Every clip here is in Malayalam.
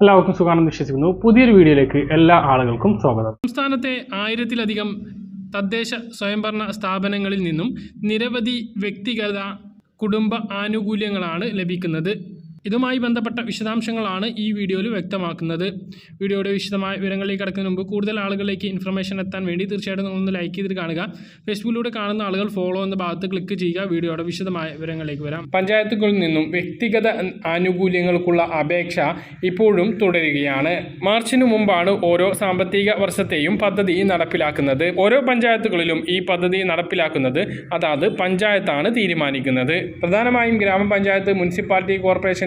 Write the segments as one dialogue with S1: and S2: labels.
S1: എല്ലാവർക്കും സുഖാണെന്ന് വിശ്വസിക്കുന്നു. പുതിയൊരു വീഡിയോയിലേക്ക് എല്ലാ ആളുകൾക്കും സ്വാഗതം.
S2: സംസ്ഥാനത്തെ ആയിരത്തിലധികം തദ്ദേശ സ്വയംഭരണ സ്ഥാപനങ്ങളിൽ നിന്നും നിരവധി വ്യക്തിഗത കുടുംബ ആനുകൂല്യങ്ങളാണ് ലഭിക്കുന്നത്. ഇതുമായി ബന്ധപ്പെട്ട വിശദാംശങ്ങളാണ് ഈ വീഡിയോയിൽ വ്യക്തമാക്കുന്നത്. വീഡിയോയുടെ വിശദമായ വിവരങ്ങളിലേക്ക് കടക്കുന്നതിന് മുമ്പ് കൂടുതൽ ആളുകളിലേക്ക് ഇൻഫർമേഷൻ എത്താൻ വേണ്ടി തീർച്ചയായിട്ടും നിങ്ങളൊന്ന് ലൈക്ക് ചെയ്തിട്ട് കാണുക. ഫേസ്ബുക്കിലൂടെ കാണുന്ന ആളുകൾ ഫോളോ എന്ന ഭാഗത്ത് ക്ലിക്ക് ചെയ്യുക. വീഡിയോയുടെ വിശദമായ വിവരങ്ങളിലേക്ക് വരാം. പഞ്ചായത്തുകളിൽ നിന്നും വ്യക്തിഗത ആനുകൂല്യങ്ങൾക്കുള്ള അപേക്ഷ ഇപ്പോഴും തുടരുകയാണ്. മാർച്ചിന് മുമ്പാണ് ഓരോ സാമ്പത്തിക വർഷത്തെയും പദ്ധതി നടപ്പിലാക്കുന്നത്. ഓരോ പഞ്ചായത്തുകളിലും ഈ പദ്ധതി നടപ്പിലാക്കുന്നത് അതാത് പഞ്ചായത്താണ് തീരുമാനിക്കുന്നത്. പ്രധാനമായും ഗ്രാമപഞ്ചായത്ത് മുനിസിപ്പാലിറ്റി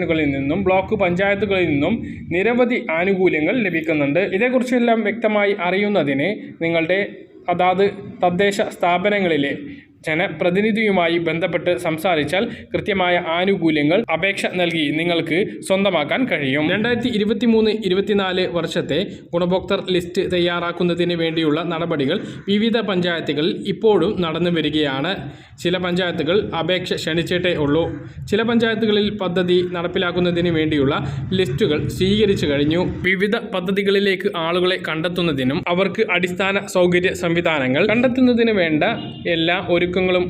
S2: കോർപ്പറേഷനുകളിൽ നിന്നും ബ്ലോക്ക് പഞ്ചായത്തുകളിൽ നിന്നും നിരവധി ആനുകൂല്യങ്ങൾ ലഭിക്കുന്നുണ്ട്. ഇതേക്കുറിച്ചെല്ലാം വ്യക്തമായി അറിയുന്നതിന് നിങ്ങളുടെ അതാത് തദ്ദേശ സ്ഥാപനങ്ങളിലെ ജനപ്രതിനിധിയുമായി ബന്ധപ്പെട്ട് സംസാരിച്ചാൽ കൃത്യമായ ആനുകൂല്യങ്ങൾ അപേക്ഷ നൽകി നിങ്ങൾക്ക് സ്വന്തമാക്കാൻ കഴിയും. രണ്ടായിരത്തി ഇരുപത്തി മൂന്ന് ഇരുപത്തിനാല് വർഷത്തെ ഗുണഭോക്തർ ലിസ്റ്റ് തയ്യാറാക്കുന്നതിന് വേണ്ടിയുള്ള നടപടികൾ വിവിധ പഞ്ചായത്തുകളിൽ ഇപ്പോഴും നടന്നു വരികയാണ്. ചില പഞ്ചായത്തുകൾ അപേക്ഷ ക്ഷണിച്ചിട്ടേ ഉള്ളൂ. ചില പഞ്ചായത്തുകളിൽ പദ്ധതി നടപ്പിലാക്കുന്നതിന് വേണ്ടിയുള്ള ലിസ്റ്റുകൾ സ്വീകരിച്ചു കഴിഞ്ഞു. വിവിധ പദ്ധതികളിലേക്ക് ആളുകളെ കണ്ടെത്തുന്നതിനും അവർക്ക് അടിസ്ഥാന സൗകര്യ സംവിധാനങ്ങൾ കണ്ടെത്തുന്നതിന് വേണ്ട എല്ലാ ഒരുക്കങ്ങളും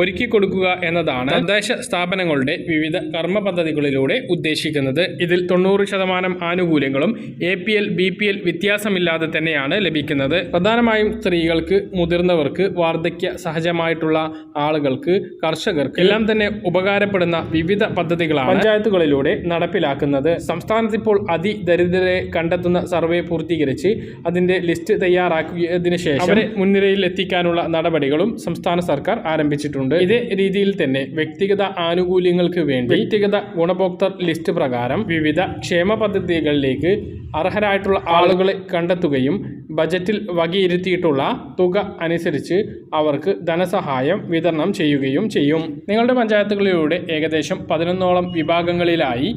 S2: ഒരുക്കി കൊടുക്കുക എന്നതാണ് തദ്ദേശ സ്ഥാപനങ്ങളുടെ വിവിധ കർമ്മ പദ്ധതികളിലൂടെ ഉദ്ദേശിക്കുന്നത്. ഇതിൽ തൊണ്ണൂറ് ശതമാനം ആനുകൂല്യങ്ങളും A P L B P L വ്യത്യാസമില്ലാതെ തന്നെയാണ് ലഭിക്കുന്നത്. പ്രധാനമായും സ്ത്രീകൾക്ക് മുതിർന്നവർക്ക് വാർദ്ധക്യ സഹജമായിട്ടുള്ള ആളുകൾക്ക് കർഷകർക്ക് എല്ലാം തന്നെ ഉപകാരപ്പെടുന്ന വിവിധ പദ്ധതികളാണ് പഞ്ചായത്തുകളിലൂടെ നടപ്പിലാക്കുന്നത്. സംസ്ഥാനത്ത് ഇപ്പോൾ അതിദരിദ്രരെ കണ്ടെത്തുന്ന സർവേ പൂർത്തീകരിച്ച് അതിന്റെ ലിസ്റ്റ് തയ്യാറാക്കിയതിനു ശേഷം അവരെ മുൻനിരയിൽ എത്തിക്കാനുള്ള നടപടികളും സംസ്ഥാന സർക്കാർ ആരംഭിച്ചിട്ടുണ്ട്. ഇതേ രീതിയിൽ തന്നെ വ്യക്തിഗത ആനുകൂല്യങ്ങൾക്ക് വേണ്ടി വ്യക്തിഗത ഗുണഭോക്തർ ലിസ്റ്റ് പ്രകാരം വിവിധ ക്ഷേമ പദ്ധതികളിലേക്ക് അർഹരായിട്ടുള്ള ആളുകളെ കണ്ടെത്തുകയും ബജറ്റിൽ വകയിരുത്തിയിട്ടുള്ള തുക അനുസരിച്ച് അവർക്ക് ധനസഹായം വിതരണം ചെയ്യുകയും ചെയ്യും. നിങ്ങളുടെ പഞ്ചായത്തുകളിലൂടെ ഏകദേശം പതിനൊന്നോളം വിഭാഗങ്ങളിലായി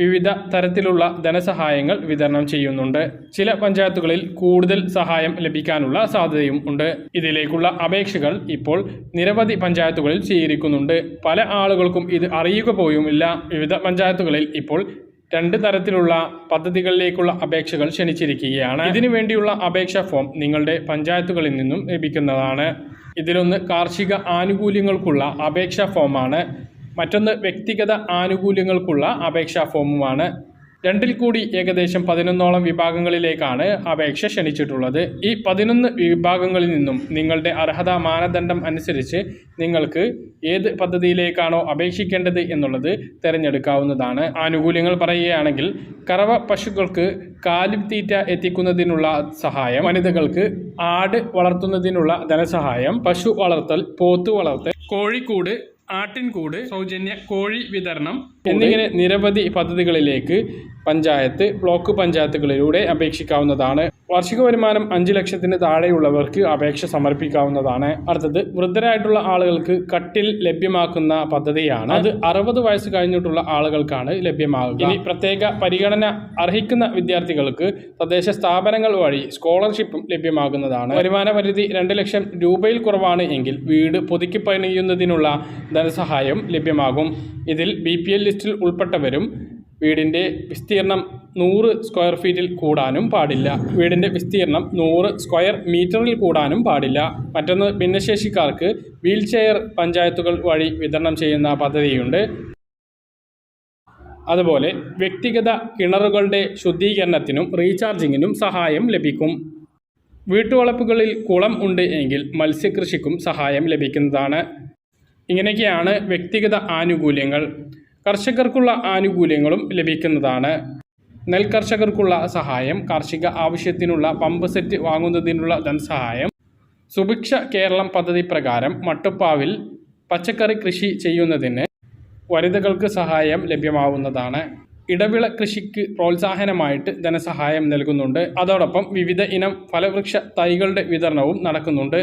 S2: വിവിധ തരത്തിലുള്ള ധനസഹായങ്ങൾ വിതരണം ചെയ്യുന്നുണ്ട്. ചില പഞ്ചായത്തുകളിൽ കൂടുതൽ സഹായം ലഭിക്കാനുള്ള സാധ്യതയും ഉണ്ട്. ഇതിലേക്കുള്ള അപേക്ഷകൾ ഇപ്പോൾ നിരവധി പഞ്ചായത്തുകളിൽ സ്വീകരിക്കുന്നുണ്ട്. പല ആളുകൾക്കും ഇത് അറിയുക പോയുമില്ല വിവിധ പഞ്ചായത്തുകളിൽ ഇപ്പോൾ രണ്ട് തരത്തിലുള്ള പദ്ധതികളിലേക്കുള്ള അപേക്ഷകൾ ക്ഷണിച്ചിരിക്കുകയാണ്. ഇതിനു വേണ്ടിയുള്ള അപേക്ഷാ ഫോം നിങ്ങളുടെ പഞ്ചായത്തുകളിൽ നിന്നും ലഭിക്കുന്നതാണ്. ഇതിലൊന്ന് കാർഷിക ആനുകൂല്യങ്ങൾക്കുള്ള അപേക്ഷാ ഫോമാണ്. മറ്റൊന്ന് വ്യക്തിഗത ആനുകൂല്യങ്ങൾക്കുള്ള അപേക്ഷാ ഫോമുമാണ്. രണ്ടിൽ കൂടി ഏകദേശം പതിനൊന്നോളം വിഭാഗങ്ങളിലേക്കാണ് അപേക്ഷ ക്ഷണിച്ചിട്ടുള്ളത്. ഈ പതിനൊന്ന് വിഭാഗങ്ങളിൽ നിന്നും നിങ്ങളുടെ അർഹതാ മാനദണ്ഡം അനുസരിച്ച് നിങ്ങൾക്ക് ഏത് പദ്ധതിയിലേക്കാണോ അപേക്ഷിക്കേണ്ടത് എന്നുള്ളത് തിരഞ്ഞെടുക്കാവുന്നതാണ്. ആനുകൂല്യങ്ങൾ പറയുകയാണെങ്കിൽ കറവ പശുക്കൾക്ക് കാലിത്തീറ്റ എത്തിക്കുന്നതിനുള്ള സഹായം വനിതകൾക്ക് ആട് വളർത്തുന്നതിനുള്ള ധനസഹായം പശു വളർത്തൽ പോത്തു വളർത്തൽ കോഴിക്കൂട് ആട്ടിൻകൂട് സൗജന്യ കോഴി വിതരണം എന്നിങ്ങനെ നിരവധി പദ്ധതികളിലേക്ക് പഞ്ചായത്ത് ബ്ലോക്ക് പഞ്ചായത്തുകളിലൂടെ അപേക്ഷിക്കാവുന്നതാണ്. വാർഷിക വരുമാനം അഞ്ച് ലക്ഷത്തിന് താഴെയുള്ളവർക്ക് അപേക്ഷ സമർപ്പിക്കാവുന്നതാണ്. അടുത്തത് വൃദ്ധരായിട്ടുള്ള ആളുകൾക്ക് കട്ടിൽ ലഭ്യമാക്കുന്ന പദ്ധതിയാണ്. അത് അറുപത് വയസ്സ് കഴിഞ്ഞിട്ടുള്ള ആളുകൾക്കാണ് ലഭ്യമാകുക. ഇനി പ്രത്യേക പരിഗണന അർഹിക്കുന്ന വിദ്യാർത്ഥികൾക്ക് തദ്ദേശ സ്ഥാപനങ്ങൾ വഴി സ്കോളർഷിപ്പും ലഭ്യമാകുന്നതാണ്. വരുമാന പരിധി രണ്ട് ലക്ഷം രൂപയിൽ കുറവാണ് എങ്കിൽ വീട് പുതുക്കി പണിയുന്നതിനുള്ള ധനസഹായം ലഭ്യമാകും. ഇതിൽ ബി ലിസ്റ്റിൽ ഉൾപ്പെട്ടവരും വീടിന്റെ വിസ്തീർണം നൂറ് സ്ക്വയർ ഫീറ്റിൽ കൂടാനും പാടില്ല. വീടിന്റെ വിസ്തീർണം നൂറ് സ്ക്വയർ മീറ്ററിൽ കൂടാനും പാടില്ല. മറ്റൊന്ന് ഭിന്നശേഷിക്കാർക്ക് വീൽ ചെയർ പഞ്ചായത്തുകൾ വഴി വിതരണം ചെയ്യുന്ന പദ്ധതിയുണ്ട്. അതുപോലെ വ്യക്തിഗത കിണറുകളുടെ ശുദ്ധീകരണത്തിനും റീചാർജിങ്ങിനും സഹായം ലഭിക്കും. വീട്ടുവളപ്പുകളിൽ കുളം ഉണ്ട് എങ്കിൽ മത്സ്യകൃഷിക്കും സഹായം ലഭിക്കുന്നതാണ്. ഇങ്ങനെയൊക്കെയാണ് വ്യക്തിഗത ആനുകൂല്യങ്ങൾ. കർഷകർക്കുള്ള ആനുകൂല്യങ്ങളും ലഭിക്കുന്നതാണ്. നെൽകർഷകർക്കുള്ള സഹായം കാർഷിക ആവശ്യത്തിനുള്ള പമ്പ് സെറ്റ് വാങ്ങുന്നതിനുള്ള ധനസഹായം സുഭിക്ഷ കേരളം പദ്ധതി പ്രകാരം മട്ടുപ്പാവിൽ പച്ചക്കറി കൃഷി ചെയ്യുന്നതിന് വനിതകൾക്ക് സഹായം ലഭ്യമാവുന്നതാണ്. ഇടവിള കൃഷിക്ക് പ്രോത്സാഹനമായിട്ട് ധനസഹായം നൽകുന്നുണ്ട്. അതോടൊപ്പം വിവിധ ഇനം ഫലവൃക്ഷ തൈകളുടെ വിതരണവും നടക്കുന്നുണ്ട്.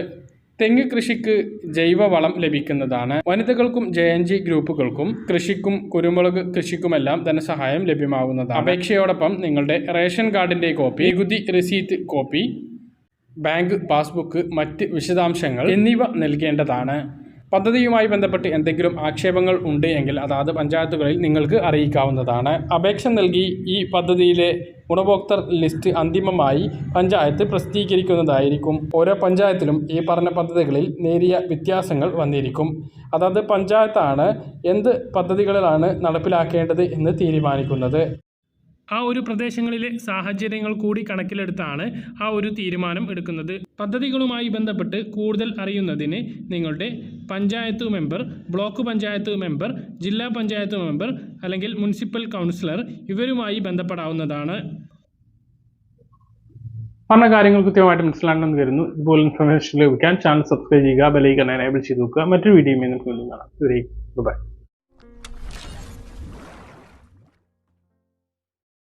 S2: തെങ്ങ് കൃഷിക്ക് ജൈവവളം ലഭിക്കുന്നതാണ്. വനിതകൾക്കും ജെ എൻ ജി ഗ്രൂപ്പുകൾക്കും കൃഷിക്കും കുരുമുളക് കൃഷിക്കുമെല്ലാം ധനസഹായം ലഭ്യമാവുന്നതാണ്. അപേക്ഷയോടൊപ്പം നിങ്ങളുടെ റേഷൻ കാർഡിന്റെ കോപ്പി നികുതി റെസീറ്റ് കോപ്പി ബാങ്ക് പാസ്ബുക്ക് മറ്റ് വിശദാംശങ്ങൾ എന്നിവ നൽകേണ്ടതാണ്. പദ്ധതിയുമായി ബന്ധപ്പെട്ട് എന്തെങ്കിലും ആക്ഷേപങ്ങൾ ഉണ്ട് എങ്കിൽ അതാത് പഞ്ചായത്തുകളിൽ നിങ്ങൾക്ക് അറിയിക്കാവുന്നതാണ്. അപേക്ഷ നൽകി ഈ പദ്ധതിയിലെ ഗുണഭോക്തൃ ലിസ്റ്റ് അന്തിമമായി പഞ്ചായത്ത് പ്രസിദ്ധീകരിക്കുന്നതായിരിക്കും. ഓരോ പഞ്ചായത്തിലും ഈ പറഞ്ഞ പദ്ധതികളിൽ നേരിയ വ്യത്യാസങ്ങൾ വന്നിരിക്കും. അതാത് പഞ്ചായത്താണ് എന്ത് പദ്ധതികളിലാണ് നടപ്പിലാക്കേണ്ടത് എന്ന് തീരുമാനിക്കുന്നത്. ആ ഒരു പ്രദേശങ്ങളിലെ സാഹചര്യങ്ങൾ കൂടി കണക്കിലെടുത്താണ് ആ ഒരു തീരുമാനം എടുക്കുന്നത്. പദ്ധതികളുമായി ബന്ധപ്പെട്ട് കൂടുതൽ അറിയുന്നതിന് നിങ്ങളുടെ panchayat member block panchayat member ജില്ലാ പഞ്ചായത്ത് മെമ്പർ അല്ലെങ്കിൽ മുനിസിപ്പൽ കൗൺസിലർ ഇവരുമായി ബന്ധപ്പെടാവുന്നതാണ്.
S1: പറഞ്ഞ കാര്യങ്ങൾ കൃത്യമായിട്ട് മനസ്സിലാണെന്ന് കരുതുന്നു. ഇതുപോലെ ഇൻഫർമേഷൻ ലഭിക്കാൻ ചാനൽ സബ്സ്ക്രൈബ് ചെയ്യുക ബെലൈക്കൺ എനേബിൾ ചെയ്ത് നോക്കുക. മറ്റൊരു വീഡിയോ കാണാം. ബൈ